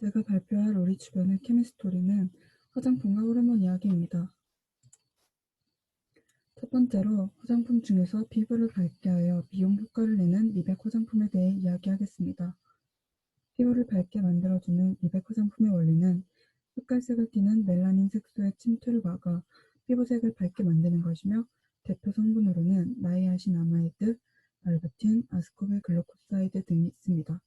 제가 발표할 우리 주변의 케미스토리는 화장품과 호르몬 이야기입니다. 첫 번째로 화장품 중에서 피부를 밝게 하여 미용 효과를 내는 미백 화장품에 대해 이야기하겠습니다. 피부를 밝게 만들어주는 미백 화장품의 원리는 흑갈색을 띠는 멜라닌 색소의 침투를 막아 피부색을 밝게 만드는 것이며 대표 성분으로는 나이아신 아마이드, 알부틴, 아스코빌 글루코사이드 등이 있습니다.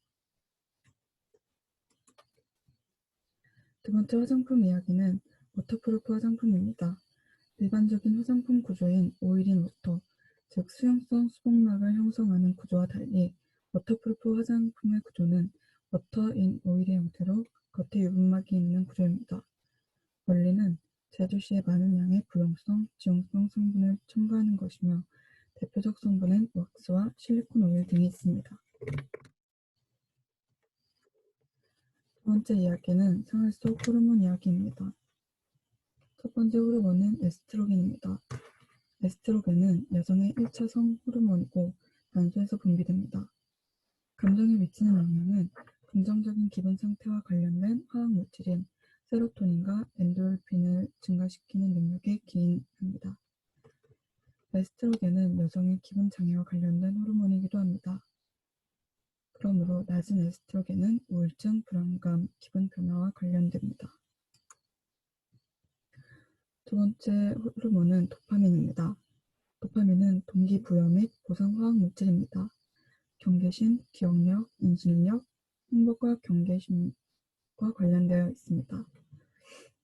두 번째 화장품 이야기는 워터프루프 화장품입니다. 일반적인 화장품 구조인 오일인 워터, 즉 수용성 수복막을 형성하는 구조와 달리 워터프루프 화장품의 구조는 워터인 오일의 형태로 겉에 유분막이 있는 구조입니다. 원리는 제조 시에 많은 양의 부용성, 지용성 성분을 첨가하는 것이며 대표적 성분은 왁스와 실리콘 오일 등이 있습니다. 두 번째 이야기는 생활 속 호르몬 이야기입니다. 첫 번째 호르몬은 에스트로겐입니다. 에스트로겐은 여성의 1차 성 호르몬이고 난소에서 분비됩니다. 감정에 미치는 영향은 긍정적인 기분 상태와 관련된 화학 물질인 세로토닌과 엔도르핀을 증가시키는 능력에 기인합니다. 에스트로겐은 여성의 기분 장애와 관련된 호르몬이기도 합니다. 그러므로 낮은 에스트로겐은 우울증, 불안감, 기분 변화와 관련됩니다. 두 번째 호르몬은 도파민입니다. 도파민은 동기부여 및 보상 화학 물질입니다. 경계심, 기억력, 인식력, 행복과 경계심과 관련되어 있습니다.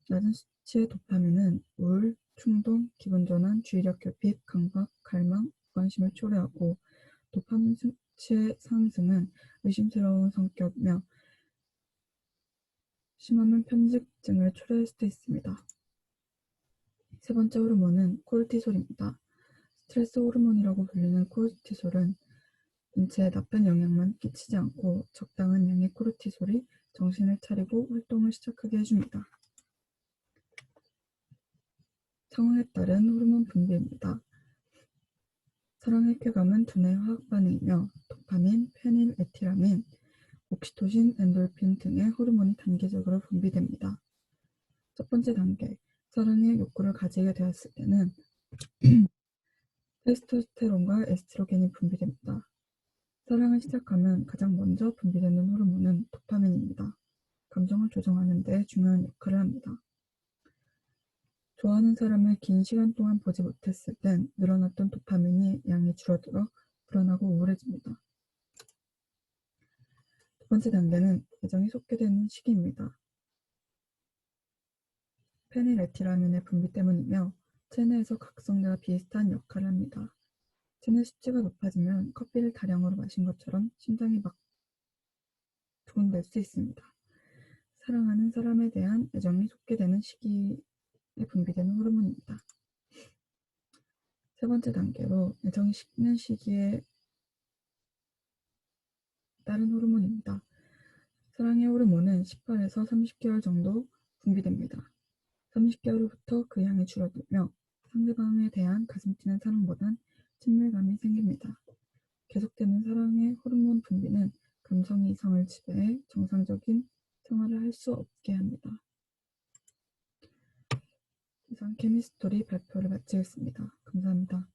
낮은 수치의 도파민은 우울, 충동, 기분전환, 주의력 결핍, 강박, 갈망, 무관심을 초래하고 도파민 수치의 상승은 의심스러운 성격며 심하면 편집증을 초래할 수도 있습니다. 세 번째 호르몬은 코르티솔입니다. 스트레스 호르몬이라고 불리는 코르티솔은 인체에 나쁜 영향만 끼치지 않고 적당한 양의 코르티솔이 정신을 차리고 활동을 시작하게 해줍니다. 상황에 따른 호르몬 분비입니다. 사랑의 쾌감은 두뇌 화학 반응이며 도파민, 페닐, 에티라민, 옥시토신, 엔돌핀 등의 호르몬이 단계적으로 분비됩니다. 첫 번째 단계, 사랑의 욕구를 가지게 되었을 때는 테스토스테론과 에스트로겐이 분비됩니다. 사랑을 시작하면 가장 먼저 분비되는 호르몬은 도파민입니다. 감정을 조정하는 데 중요한 역할을 합니다. 좋아하는 사람을 긴 시간 동안 보지 못했을 땐 늘어났던 도파민이 양이 줄어들어 불안하고 우울해집니다. 두 번째 단계는 애정이 솟게 되는 시기입니다. 페닐에틸아민의 분비 때문이며 체내에서 각성제와 비슷한 역할을 합니다. 체내 수치가 높아지면 커피를 다량으로 마신 것처럼 심장이 막 두근댈 수 있습니다. 사랑하는 사람에 대한 애정이 솟게 되는 시기에 분비 되는 호르몬입니다. 세 번째 단계로 애정이 식는 시기에 따른 호르몬입니다. 사랑의 호르몬은 18에서 30개월 정도 분비됩니다. 30개월 후부터 그 양이 줄어들며 상대방에 대한 가슴 뛰는 사랑보단 친밀감이 생깁니다. 계속되는 사랑의 호르몬 분비는 감성이 이성을 지배해 정상적인 생활을 할 수 없게 합니다. 이상 케미스토리 발표를 마치겠습니다. 감사합니다.